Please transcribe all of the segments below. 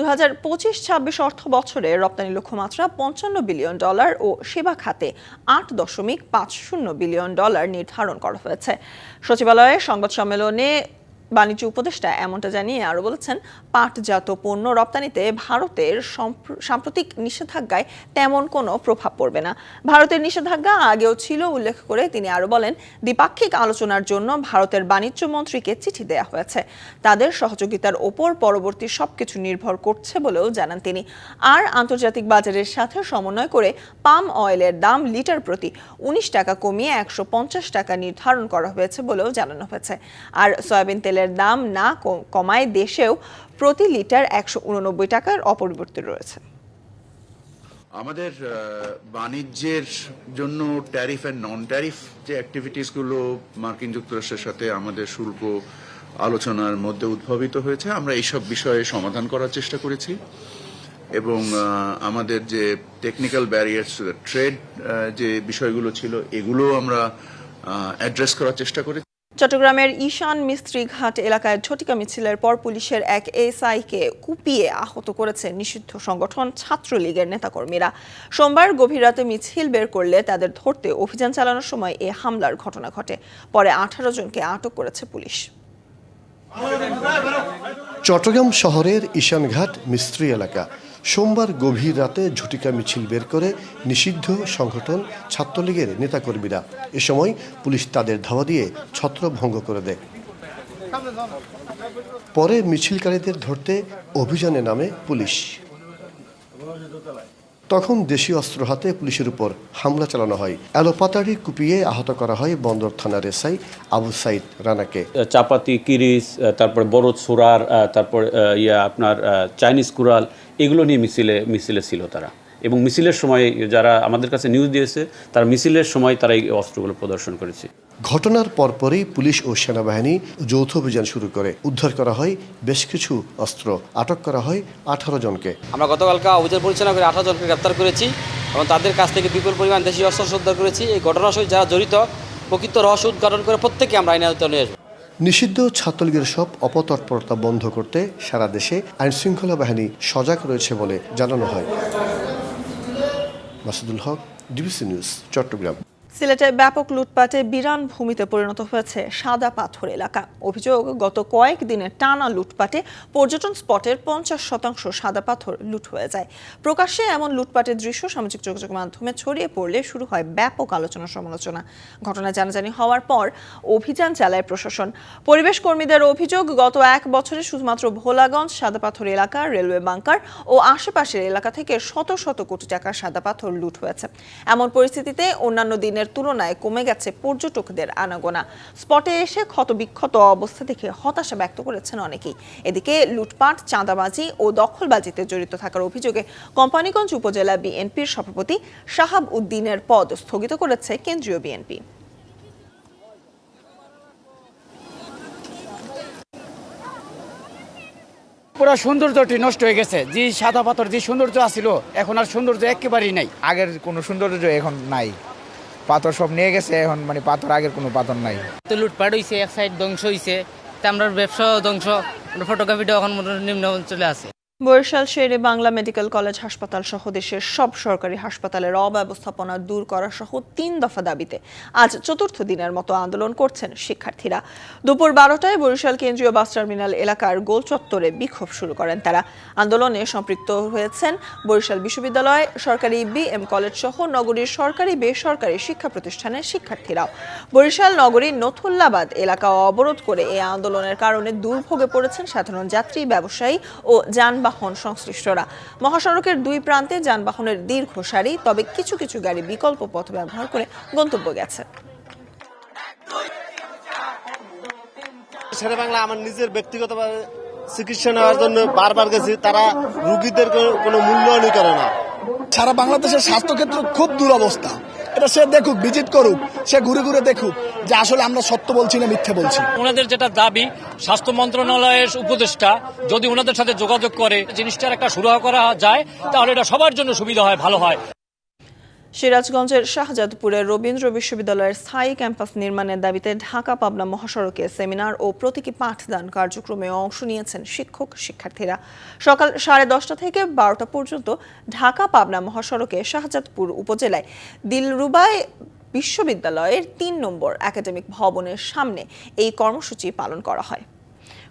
দু হাজার পঁচিশ ছাব্বিশ অর্থ বছরে রপ্তানি লক্ষ্যমাত্রা পঞ্চান্ন বিলিয়ন ডলার ও সেবা খাতে আট দশমিক পাঁচ শূন্য বিলিয়ন ডলার নির্ধারণ করা হয়েছে। সচিবালয়ে সংবাদ সম্মেলনে বাণিজ্য উপদেষ্টা এমনটা জানিয়ে আরও বলেছেন, পাটজাত পণ্য রপ্তানিতে ভারতের সাম্প্রতিক নিষেধাজ্ঞায় তেমন কোনো প্রভাব পড়বে না। ভারতের নিষেধাজ্ঞা আগেও ছিল উল্লেখ করে তিনি আরও বলেন, দ্বিপাক্ষিক আলোচনার জন্য ভারতের বাণিজ্য মন্ত্রীকে চিঠি দেওয়া হয়েছে। তাদের সহযোগিতার ওপর পরবর্তী সবকিছু নির্ভর করছে বলেও জানান তিনি। আর আন্তর্জাতিক বাজারের সাথে সমন্বয় করে পাম অয়েলের দাম লিটার প্রতি উনিশ টাকা কমিয়ে একশো পঞ্চাশ টাকা নির্ধারণ করা হয়েছে বলেও জানানো হয়েছে। আর সয়াবিন তেলের দাম না কমায় দেশেও প্রতি লিটার একশো উননব্বই টাকার অপরিবর্তিত রয়েছে। আমাদের বাণিজ্যের জন্য ট্যারিফ অ্যান্ড নন ট্যারিফ যে অ্যাক্টিভিটিসগুলো মার্কিন যুক্তরাষ্ট্রের সাথে আমাদের শুল্ক আলোচনার মধ্যে উদ্ভাবিত হয়েছে, আমরা এইসব বিষয়ে সমাধান করার চেষ্টা করেছি। এবং আমাদের যে টেকনিক্যাল ব্যারিয়ার্স ট্রেড যে বিষয়গুলো ছিল এগুলো আমরা অ্যাড্রেস করার চেষ্টা করেছি। চট্টগ্রামের ঈশান মিস্ত্রি ঘাট এলাকায় ঝটিকা মিছিলের পর পুলিশের এক এসআইকে কুপিয়ে আহত করেছে নিষিদ্ধ সংগঠন ছাত্রলীগের নেতাকর্মীরা। সোমবার গভীর রাতে মিছিল বের করলে তাদের ধরতে অভিযান চালানোর সময় এ হামলার ঘটনা ঘটে। পরে আঠারো জনকে আটক করেছে পুলিশ। চট্টগ্রাম শহরের ঈশানঘাট মিস্ত্রি এলাকা। সোমবার গভীর রাতে ঝুটিকা মিছিল বের করে নিষিদ্ধ সংগঠন ছাত্রলীগের নেতাকর্মীরা। এ সময় পুলিশ তাদের ধাওয়া দিয়ে ছত্রভঙ্গ করে দেয়। পরে মিছিলকারীদের ধরতে অভিযানে নামে পুলিশ। তখন দেশীয় অস্ত্র হাতে পুলিশের উপর হামলা চালানো হয়। এলোপাতাড়ি কুপিয়ে আহত করা হয় বন্দর থানার এসআই আবু সাইদ রানাকে। চাপাতি কিরিস তারপর বড় সোরার তারপর ইয়া আপনার চাইনিজ কুরাল এগুলো নিয়ে মিছিলে মিছিলে ছিল তারা। এবং মিছিলের সময় যারা আমাদের কাছে নিউজ দিয়েছে তারা মিছিলের সময় তারা এই অস্ত্রগুলো প্রদর্শন করেছে। ঘটনার পরপরই পুলিশ ও সেনাবাহিনী যৌথ অভিযান শুরু করে। উদ্ধার করা হয় বেশ কিছু অস্ত্র। আটক করা হয় আঠারো জনকে। আমরা গতকালকে অভিযান পরিচালনা করে আঠারো জনকে গ্রেপ্তার করেছি এবং তাদের কাছ থেকে বিপুল পরিমাণ দেশীয় অস্ত্র উদ্ধার করেছি। এই ঘটনার সঙ্গে যারা জড়িত প্রকৃত রহস্য উদ্ঘাটন করে প্রত্যেকে আমরা আওতায় নিয়ে আসব। নিষিদ্ধ ছাত্রলীগের সব অপতৎপরতা বন্ধ করতে সারা দেশে আইন শৃঙ্খলা বাহিনী সজাগ রয়েছে বলে জানানো হয়। Masudul Haque, DBC news, Chittagong. সিলেটে ব্যাপক লুটপাটে বিরান ভূমিতে পরিণত হয়েছে সাদা পাথর এলাকা। অভিযোগ, গত কয়েক দিনে টানা লুটপাটে পর্যটন স্পটের পঞ্চাশ শতাংশ সাদা পাথর লুট হয়ে যায়। প্রকাশ্যে এমন লুটপাটের দৃশ্য সামাজিক যোগাযোগ মাধ্যমে ছড়িয়ে পড়লে শুরু হয় ব্যাপক আলোচনা সমালোচনা। ঘটনা জানাজানি হওয়ার পর অভিযান চালায় প্রশাসন। পরিবেশ কর্মীদের অভিযোগ, গত এক বছরে শুধুমাত্র ভোলাগঞ্জ সাদা পাথর এলাকা, রেলওয়ে বাংকার ও আশেপাশের এলাকা থেকে শত শত কোটি টাকার সাদা পাথর লুট হয়েছে। এমন পরিস্থিতিতে অন্যান্য দিনের তুলনায় কমে গেছে পর্যটকদের আনাগোনা। স্পটে এসে ক্ষতবিক্ষত অবস্থা দেখে হতাশা ব্যক্ত করেছেন অনেকেই। এদিকে লুটপাট চাঁদাবাজি ও দখলবাজিতে জড়িত থাকার অভিযোগে কোম্পানিগঞ্জ উপজেলা বিএনপির সভাপতি শাহাব উদ্দিনের পদ স্থগিত করেছে কেন্দ্রীয় বিএনপি। পুরো সৌন্দর্যটি নষ্ট হয়ে গেছে। যে সাদা পাথর যে সৌন্দর্য আছিল এখন আর সৌন্দর্য একেবারেই নাই। আগের কোনো সৌন্দর্য এখন নাই। পাথর সব নিয়ে গেছে, এখন মানে পাথর আগের কোনো পাথর নাই। তো লুটপাট হয়েছে এক সাইড ধ্বংস হয়েছে তা আমরা ব্যবসাও ধ্বংস ফটোগ্রাফিটা এখন নিম্ন অঞ্চলে আছে। বরিশাল শেরে বাংলা মেডিকেল কলেজ হাসপাতাল সহ দেশের সব সরকারি হাসপাতালের অব্যবস্থাপনা দূর করা সহ তিন দফা দাবিতে আজ চতুর্থ দিনের মতো আন্দোলন করছেন শিক্ষার্থীরা। দুপুর বারোটায় বরিশাল কেন্দ্রীয় বাস টার্মিনাল এলাকার গোল চত্বরে বিক্ষোভ শুরু করেন তারা। আন্দোলনে সম্পৃক্ত হয়েছেন বরিশাল বিশ্ববিদ্যালয়, সরকারি বি এম কলেজ সহ নগরীর সরকারি বেসরকারি শিক্ষা প্রতিষ্ঠানের শিক্ষার্থীরাও। বরিশাল নগরীর নথুল্লাবাদ এলাকা অবরোধ করে এই আন্দোলনের কারণে দুর্ভোগে পড়েছেন সাধারণ যাত্রী, ব্যবসায়ী ও যানবাহন সংশ্লিষ্টরা। মহাসড়কের দুই প্রান্তে যানবাহনের দীর্ঘ সারি তবে কিছু কিছু গাড়ি বিকল্প পথ ব্যবহার করে গন্তব্য গেছে। শেরে বাংলা আমার নিজের ব্যক্তিগত চিকিৎসা নেওয়ার জন্য বারবার গেছি তারা রুগীদের কোনো- কোনো মূল্যায়নই করে না। সারা বাংলাদেশের স্বাস্থ্যক্ষেত্র খুব দুরবস্থা। এটা সে দেখুক ভিজিট করুক, সে ঘুরে ঘুরে দেখুক যে আসলে আমরা সত্য বলছি না মিথ্যে বলছি। ওনাদের যেটা দাবি, স্বাস্থ্য মন্ত্রণালয়ের উপদেষ্টা যদি ওনাদের সাথে যোগাযোগ করে, জিনিসটার একটা সুরাহা করা যায়, তাহলে এটা সবার জন্য সুবিধা হয়, ভালো হয়। সিরাজগঞ্জের শাহজাদপুরের রবীন্দ্র বিশ্ববিদ্যালয়ের স্থায়ী ক্যাম্পাস নির্মাণের দাবিতে ঢাকা পাবনা মহাসড়কে সেমিনার ও প্রতীকী পাঠদান কার্যক্রমে অংশ নিয়েছেন শিক্ষক, শিক্ষার্থীরা। সকাল সাড়ে দশটা থেকে বারোটা পর্যন্ত ঢাকা পাবনা মহাসড়কে শাহজাদপুর উপজেলায় দিলরুবাই বিশ্ববিদ্যালয়ের তিন নম্বর একাডেমিক ভবনের সামনে এই কর্মসূচি পালন করা হয়।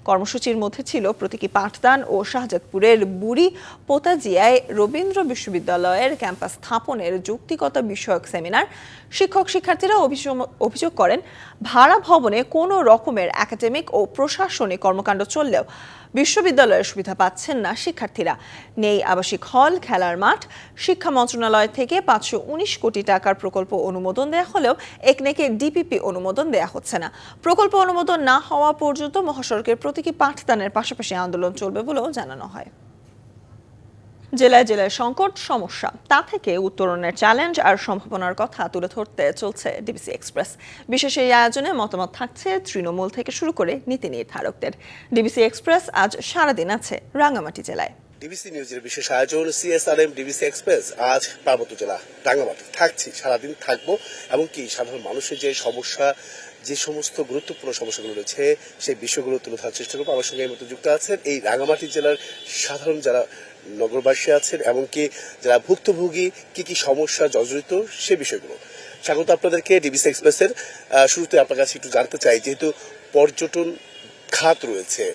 কর্মসূচির মধ্যে ছিল প্রতীকী পাঠদান ও শাহজাদপুরের বুড়ি পোতাজিয়ায় রবীন্দ্র বিশ্ববিদ্যালয়ের ক্যাম্পাস স্থাপনের যৌক্তিকতা বিষয়ক সেমিনার। শিক্ষক শিক্ষার্থীরা অভিযোগ- অভিযোগ করেন, ভাড়া ভবনে কোনো রকমের একাডেমিক ও প্রশাসনিক কর্মকাণ্ড চললেও বিশ্ববিদ্যালয়ের সুবিধা পাচ্ছেন না শিক্ষার্থীরা। নেই আবাসিক হল, খেলার মাঠ। শিক্ষা মন্ত্রণালয় থেকে পাঁচশো উনিশ কোটি টাকার প্রকল্প অনুমোদন দেয়া হলেও একনেকে ডিপিপি অনুমোদন দেয়া হচ্ছে না। প্রকল্প অনুমোদন না হওয়া পর্যন্ত মহাসড়কের প্রতীকী পাঠদানের পাশাপাশি আন্দোলন চলবে বলেও জানানো হয়। জেলায় জেলায় সংকট, সমস্যা, তা থেকে উত্তরণের চ্যালেঞ্জ আর সম্ভাবনার কথা তুলে ধরতে চলছে ডিবিসি এক্সপ্রেস বিশেষ এই আয়োজনে মতামত থাকছে তৃণমূল থেকে শুরু করে নীতি নির্ধারকদের। ডিবিসি এক্সপ্রেস আজ সারাদিন আছে রাঙ্গামাটি জেলায়। ডিবিসি নিউজের বিশেষ আয়োজন সিএসআরএম ডিবিসি এক্সপ্রেস আজ পার্বত্য জেলা, রাঙ্গামাটি। থাকছি, সারাদিন থাকব এবং কি সাধারণ মানুষের যে সমস্যা যে সমস্ত গুরুত্বপূর্ণ সমস্যাগুলো রয়েছে, সেই বিষয়গুলো তুলে ধরার চেষ্টা করব। আমার সঙ্গে এই মতো যুক্ত আছেন এই রাঙামাটি জেলার সাধারণ যারা নগরবাসী আছেন, এমনকি যারা ভুক্তভোগী, কি কি সমস্যা জর্জরিত, সে বিষয়গুলো। স্বাগত আপনাদেরকে ডিবিসি এক্সপ্রেসের। শুরুতে আপনার কাছে একটু জানতে চাই, যেহেতু পর্যটন খাত রয়েছে,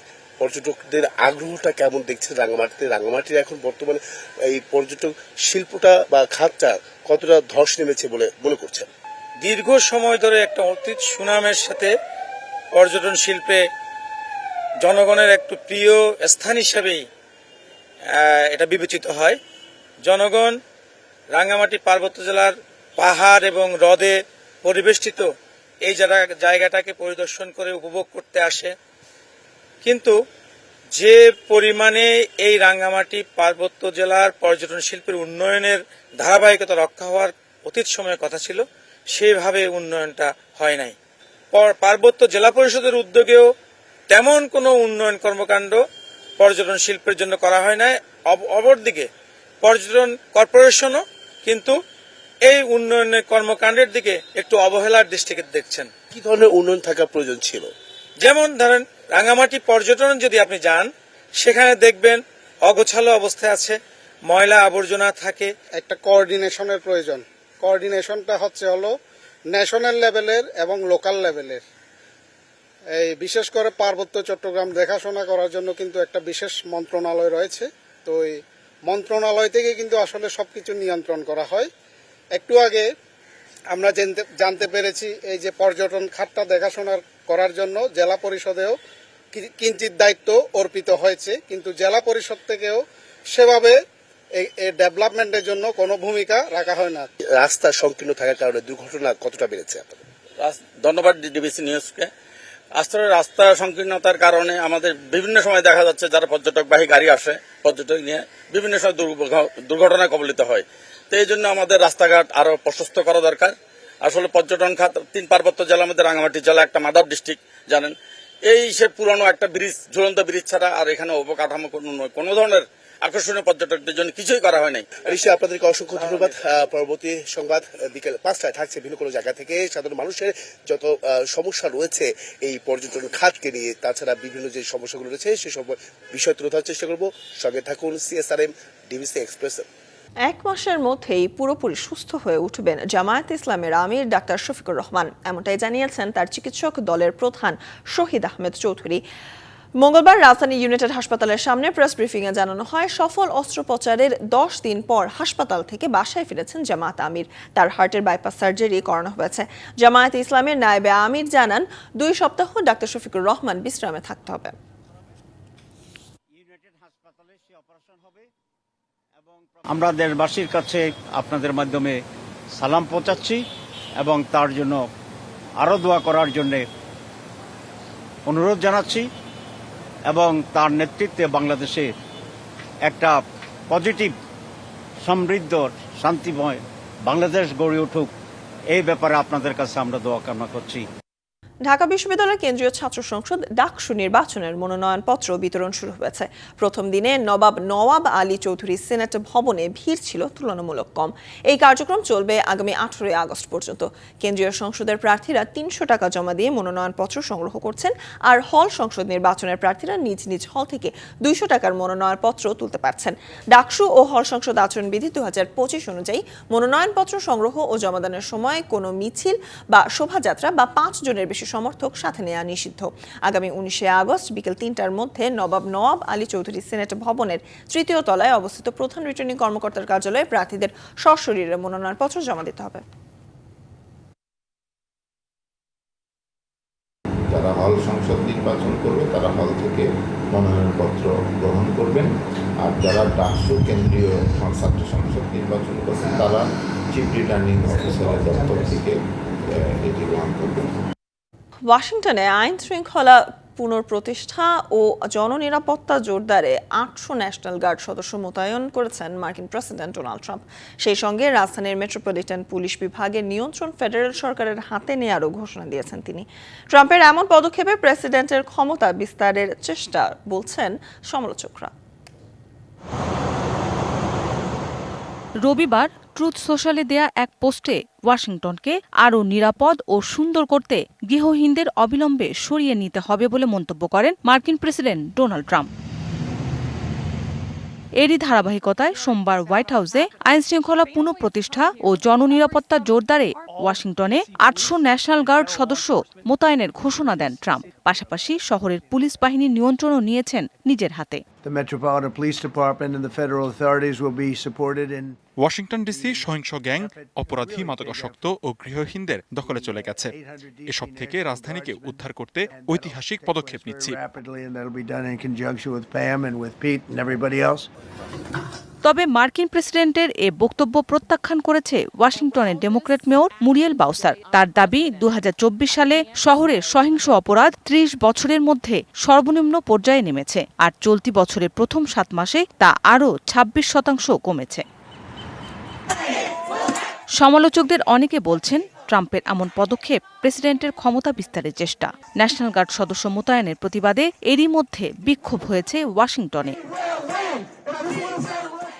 পর্যটকদের আগ্রহটা কেমন দেখছেন রাঙ্গামাটিতে রাঙ্গামাটির এখন বর্তমানে এই পর্যটক শিল্পটা বা খাতটা কতটা ধস নেমেছে বলে মনে করছেন? দীর্ঘ সময় ধরে একটা অতীত সুনামের সাথে পর্যটন শিল্পে জনগণের একটু প্রিয় স্থান হিসাবেই এটা বিবেচিত হয়। জনগণ রাঙ্গামাটি পার্বত্য জেলার পাহাড় এবং হ্রদে পরিবেষ্টিত এই জায়গা- জায়গাটাকে পরিদর্শন করে উপভোগ করতে আসে। কিন্তু যে পরিমাণে এই রাঙ্গামাটি পার্বত্য জেলার পর্যটন শিল্পের উন্নয়নের ধারাবাহিকতা রক্ষা হওয়ার অতীত সময়ের কথা ছিল সেভাবে উন্নয়নটা হয় নাই। পর- পার্বত্য জেলা পরিষদের উদ্যোগেও তেমন কোনো উন্নয়ন কর্মকাণ্ড পর্যটন শিল্পের জন্য করা হয় নাই। অপরদিকে পর্যটন কর্পোরেশনও কিন্তু এই উন্নয়নের কর্মকাণ্ডের দিকে একটু অবহেলার দৃষ্টিকে দেখছেন। কি ধরনের উন্নয়ন থাকা প্রয়োজন ছিল? যেমন ধরেন রাঙামাটি পর্যটন যদি আপনি যান সেখানে দেখবেন অগোছালো অবস্থায় আছে ময়লা আবর্জনা থাকে। একটা কোঅর্ডিনেশনের প্রয়োজন। কোঅর্ডিনেশনটা হচ্ছে হলো ন্যাশনাল লেভেলের এবং লোকাল লেভেলের এই বিশেষ করে পার্বত্য চট্টগ্রাম দেখাশোনা করার জন্য কিন্তু একটা বিশেষ মন্ত্রণালয় রয়েছে। তো এই মন্ত্রণালয় থেকে কিন্তু আসলে সব কিছু নিয়ন্ত্রণ করা হয়। একটু আগে আমরা জানতে- পেরেছি এই যে পর্যটন খাতটা দেখাশোনা করার জন্য জেলা পরিষদেও কিঞ্চিত দায়িত্ব অর্পিত হয়েছে। কিন্তু জেলা পরিষদ থেকেও সেভাবে এই ডেভেলপমেন্টের জন্য কোনো ভূমিকা রাখা হয় না। রাস্তা সংকীর্ণ থাকার কারণে দুর্ঘটনা কতটা বেড়েছে আপনাদের? ধন্যবাদ ডিবিসি নিউজকে আসলে রাস্তা সংকীর্ণতার কারণে আমাদের বিভিন্ন সময় দেখা যাচ্ছে যারা পর্যটকবাহী গাড়ি আসে পর্যটক নিয়ে বিভিন্ন সময় দুর্ঘ- দুর্ঘটনায় কবলিত হয়। তো এই জন্য আমাদের রাস্তাঘাট আরও প্রশস্ত করা দরকার। আসলে পর্যটন খাত তিন পার্বত্য জেলার মধ্যে রাঙামাটি জেলা একটা মাদার ডিস্ট্রিক্ট জানেন? এই সে পুরনো একটা ব্রিজ ঝুলন্ত ব্রিজ ছাড়া আর এখানে অবকাঠামো কোনো নয়। কোনো ধরনের আকর্ষণীয় পর্যটকদের জন্য কিছুই করা হয় নাই। নিশ্চয়ই আপনাদেরকে অসংখ্য ধন্যবাদ। পরবর্তী সংবাদ বিকেল পাঁচটায় থাকছে ভিন্ন কোনো জায়গা থেকে। সাধারণ মানুষের যত সমস্যা রয়েছে এই পর্যটন খাতকে নিয়ে তাছাড়া বিভিন্ন যে সমস্যাগুলো রয়েছে সেসব বিষয় তুলে ধরার চেষ্টা করব। সঙ্গে থাকুন সিএসআরএম ডিবিসি এক্সপ্রেস এক মাসের মধ্যেই পুরোপুরি সুস্থ হয়ে উঠবেন জামায়াত ইসলামের আমির ডাক্তার শফিকুর রহমান। এমনটাই জানিয়েছেন তার চিকিৎসক দলের প্রধান শহীদ আহমেদ চৌধুরী। মঙ্গলবার রাজধানী ইউনাইটেড হাসপাতালের সামনে প্রেস ব্রিফিংয়ে জানানো হয়, সফল অস্ত্রোপচারের দশ দিন পর হাসপাতাল থেকে বাসায় ফিরেছেন জামায়াত আমির। তার হার্টের বাইপাস সার্জারি করানো হয়েছে। জামায়াত ইসলামের নায়েবে আমির জানান, দুই সপ্তাহ ডাক্তার শফিকুর রহমান বিশ্রামে থাকতে হবে। আমরা দেশবাসীর কাছে আপনাদের মাধ্যমে সালাম পৌঁছাচ্ছি এবং তার জন্য আরও দোয়া করার জন্যে অনুরোধ জানাচ্ছি। এবং তার নেতৃত্বে বাংলাদেশে একটা পজিটিভ, সমৃদ্ধ, শান্তিময় বাংলাদেশ গড়ে উঠুক, এই ব্যাপারে আপনাদের কাছে আমরা দোয়া কামনা করছি। ঢাকা বিশ্ববিদ্যালয়ের কেন্দ্রীয় ছাত্র সংসদ ডাকসু নির্বাচনের মনোনয়নপত্র বিতরণ শুরু হয়েছে। প্রথম দিনে নবাব নওয়াব আলী চৌধুরী সিনেট ভবনে ভিড় ছিল তুলনামূলক কম। এই কার্যক্রম চলবে আগামী আঠারোই আগস্ট পর্যন্ত। কেন্দ্রীয় সংসদের প্রার্থীরা তিনশো টাকা জমা দিয়ে মনোনয়নপত্র সংগ্রহ করছেন আর হল সংসদ নির্বাচনের প্রার্থীরা নিজ নিজ হল থেকে দুইশো টাকার মনোনয়নপত্র তুলতে পারছেন। ডাকসু ও হল সংসদ আচরণবিধি দু হাজার পঁচিশ অনুযায়ী মনোনয়নপত্র সংগ্রহ ও জমাদানের সময় কোনো মিছিল বা শোভাযাত্রা বা পাঁচ জনের বেশি সমর্থক সাথে নেওয়া নিষিদ্ধ। আগামী উনিশে আগস্ট বিকেল তিনটার মধ্যে নবাব নওয়াব আলী চৌধুরী সিনেট ভবনের তৃতীয় তলায় অবস্থিত প্রধান রিটার্নিং কর্মকর্তার কার্যালয়ে প্রার্থীদের সশরীরে মনোনয়নপত্র জমা দিতে হবে। যারা হল সংসদ নির্বাচন করবে, তারা হল থেকে মনোনয়নপত্র গ্রহণ করবেন। আর যারা ডাকসু কেন্দ্রীয় ছাত্র সংসদ নির্বাচন করবেন, তারা চিফ রিটার্নিং অফিসারের দপ্তর থেকে এটি গ্রহণ করবেন। ওয়াশিংটনে আইন শৃঙ্খলা পুনঃপ্রতিষ্ঠা ও জননিরাপত্তা জোরদারে আটশো ন্যাশনাল গার্ড সদস্য মোতায়েন করেছেন মার্কিন প্রেসিডেন্ট ডোনাল্ড ট্রাম্প। সেই সঙ্গে রাজধানীর মেট্রোপলিটন পুলিশ বিভাগের নিয়ন্ত্রণ ফেডারেল সরকারের হাতে নেয়ারও ঘোষণা দিয়েছেন তিনি। ট্রাম্পের এমন পদক্ষেপে প্রেসিডেন্টের ক্ষমতা বিস্তারের চেষ্টা বলছেন সমালোচকরা। রবিবার ট্রুথ সোশ্যালে দেয়া এক পোস্টে ওয়াশিংটনকে আরও নিরাপদ ও সুন্দর করতে গৃহহীনদের অবিলম্বে সরিয়ে নিতে হবে বলে মন্তব্য করেন মার্কিন প্রেসিডেন্ট ডোনাল্ড ট্রাম্প। এরই ধারাবাহিকতায় সোমবার হোয়াইট হাউসে আইন শৃঙ্খলা পুনঃপ্রতিষ্ঠা ও জননিরাপত্তা জোরদারে ওয়াশিংটনে আটশো ন্যাশনাল গার্ড সদস্য মোতায়েনের ঘোষণা দেন ট্রাম্প। পাশাপাশি শহরের পুলিশ বাহিনীর নিয়ন্ত্রণও নিয়েছেন নিজের হাতে। ওয়াশিংটন ডিসি সহিংস গ্যাং অপরাধী মাদকাসক্ত ও গৃহহীনদের দখলে চলে গেছে। এসব থেকে রাজধানীকে উদ্ধার করতে ঐতিহাসিক পদক্ষেপ নিচ্ছি। তবে মার্কিন প্রেসিডেন্টের এ বক্তব্য প্রত্যাখ্যান করেছে ওয়াশিংটনের ডেমোক্র্যাট মেয়র মুরিয়েল বাউসার। তার দাবি দু হাজার চব্বিশ সালে শহরের সহিংস অপরাধ ত্রিশ বছরের মধ্যে সর্বনিম্ন পর্যায়ে নেমেছে, আর চলতি বছরের প্রথম সাত মাসে তা আরও ২৬ শতাংশ কমেছে। সমালোচকদের অনেকে বলছেন, ট্রাম্পের এমন পদক্ষেপ প্রেসিডেন্টের ক্ষমতা বিস্তারের চেষ্টা। ন্যাশনাল গার্ড সদস্য মোতায়েনের প্রতিবাদে এরই মধ্যে বিক্ষোভ হয়েছে ওয়াশিংটনে।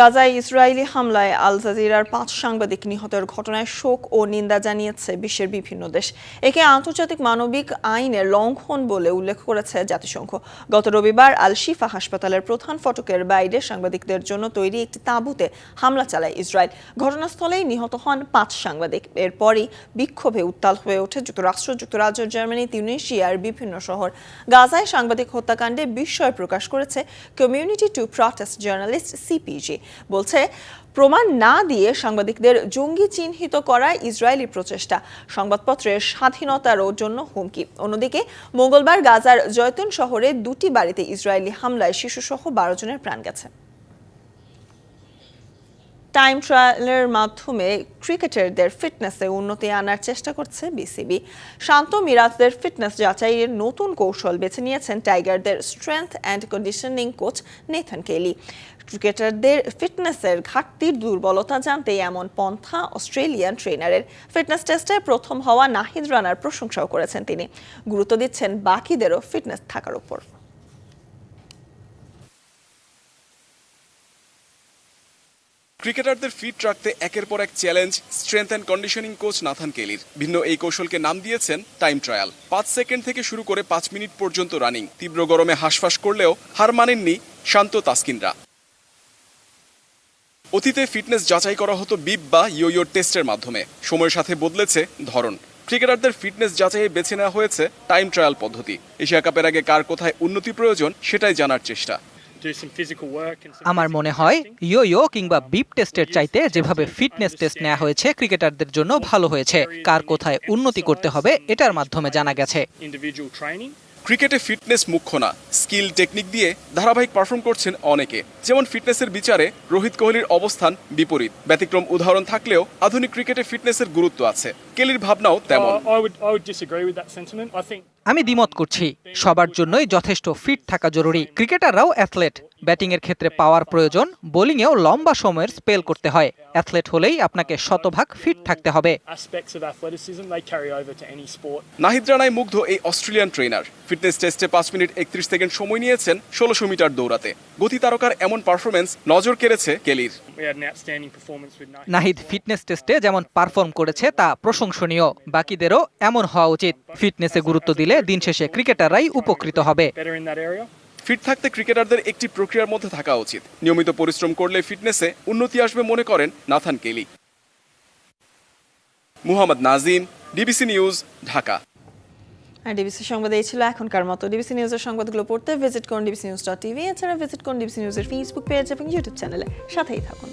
গাজায় ইসরায়েলি হামলায় আল জাজিরার পাঁচ সাংবাদিক নিহতের ঘটনায় শোক ও নিন্দা জানিয়েছে বিশ্বের বিভিন্ন দেশ। একে আন্তর্জাতিক মানবিক আইনের লঙ্ঘন বলে উল্লেখ করেছে জাতিসংঘ। গত রবিবার আল শিফা হাসপাতালের প্রধান ফটকের বাইরে সাংবাদিকদের জন্য তৈরি একটি তাঁবুতে হামলা চালায় ইসরায়েল। ঘটনাস্থলেই নিহত হন পাঁচ সাংবাদিক। এরপরই বিক্ষোভে উত্তাল হয়ে ওঠে যুক্তরাষ্ট্র, যুক্তরাজ্য, জার্মানি, তিউনেশিয়ার বিভিন্ন শহর। গাজায় সাংবাদিক হত্যাকাণ্ডে বিস্ময় প্রকাশ করেছে community to protest journalist CPJ. বলছে, প্রমাণ না দিয়ে সাংবাদিকদের জঙ্গি চিহ্নিত করা ইসরায়েলি প্রচেষ্টা। সংবাদপত্রের স্বাধীনতারও জন্য হুমকি। অন্যদিকে, মঙ্গলবার গাজার জয়তুন শহরে দুটি বাড়িতে ইসরায়েলি হামলায় শিশুসহ বারো জনের প্রাণ গেছে। টাইম ট্রায়ালের মাধ্যমে ক্রিকেটারদের ফিটনেসে উন্নতি আনার চেষ্টা করছে বিসিবি। শান্ত মিরাজদের ফিটনেস যাচাইয়ের নতুন কৌশল বেছে নিয়েছেন টাইগারদের strength and conditioning coach Nathan Kelly ক্রিকেটারদের ফিটনেসের ঘাটতির দুর্বলতা জানতে এমন পন্থা অস্ট্রেলিয়ান ট্রেনারের ফিটনেস টেস্টে প্রথম হওয়া নাহিদ রানার প্রশংসাও করেছেন তিনি। গুরুত্ব দিচ্ছেন বাকিদেরও ফিটনেস থাকার উপর। ক্রিকেটারদের ফিট রাখতে একের পর এক challenge strength and conditioning coach Nathan কেলির। ভিন্ন এই কৌশলকে নাম দিয়েছেন টাইম ট্রায়াল। পাঁচ সেকেন্ড থেকে শুরু করে পাঁচ মিনিট পর্যন্ত রানিং, তীব্র গরমে হাঁসফাঁস করলেও হার মানেননি শান্ত তাসকিনরা। অতীতে ফিটনেস যাচাই করা হতো বিপ বা ইয়ো টেস্টের মাধ্যমে। সময়ের সাথে বদলেছে ধরন। ক্রিকেটারদের ফিটনেস যাচাইয়ে বেছে নেওয়া হয়েছে টাইম ট্রায়াল পদ্ধতি। এশিয়া কাপের আগে কার কোথায় উন্নতি প্রয়োজন সেটাই জানার চেষ্টা। আমার মনে হয় ইয়ো ইয়ো কিংবা বিপ টেস্টের চাইতে যেভাবে ফিটনেস টেস্ট নেওয়া হয়েছে ক্রিকেটারদের জন্য ভালো হয়েছে। কার কোথায় উন্নতি করতে হবে এটার মাধ্যমে জানা গেছে। ক্রিকেটে ফিটনেস মুখ্য না। স্কিল, টেকনিক দিয়ে ধারাবাহিক পারফর্ম করছেন অনেকে। যেমন ফিটনেসের বিচারে রোহিত কোহলির অবস্থান বিপরীত। ব্যতিক্রম উদাহরণ থাকলেও আধুনিক ক্রিকেটে ফিটনেসের গুরুত্ব আছে। কেলির ভাবনাও তেমন। আমি দ্বিমত করছি। সবার জন্যই যথেষ্ট ফিট থাকা জরুরি। ক্রিকেটাররাও অ্যাথলেট ব্যাটিং এর ক্ষেত্রে পাওয়ার প্রয়োজন বোলিংয়েও লম্বা সময়ের স্পেল করতে হয়। অ্যাথলেট হলেই আপনাকে শতভাগ ফিট থাকতে হবে. নাহিদ রানায় মুগ্ধ এই অস্ট্রেলিয়ান ট্রেনার ফিটনেস টেস্টে পাঁচ মিনিট একত্রিশ সেকেন্ড সময় নিয়েছেন ষোলোশো মিটার দৌড়াতে। গতি তারকার এমন পারফরমেন্স নজর কেড়েছে কেলির. নাহিদ ফিটনেস টেস্টে যেমন পারফর্ম করেছে তা প্রশংসনীয়। বাকিদেরও এমন হওয়া উচিত। ফিটনেসে গুরুত্ব দিলে দিন শেষে ক্রিকেটাররাই উপকৃত হবে. ফিট থাকতে ক্রিকেটারদের একটি প্রক্রিয়ার মধ্যে থাকা উচিত। নিয়মিত পরিশ্রম করলে ফিটনেসে উন্নতি আসবে মনে করেন Nathan Kelly. Muhammad Nazim DBC news Dhaka. আর ডিবিসি সংবাদ এই ছিল এখনকার মতো। ডিবিসি নিউজের সংবাদগুলো পড়তে ভিজিট করুন ডিবিসি নিউজ ডট টিভি এছাড়া ভিজিট করুন ডিবিসি নিউজের ফেসবুক পেজ এবং ইউটিউব চ্যানেলে সাথেই থাকুন।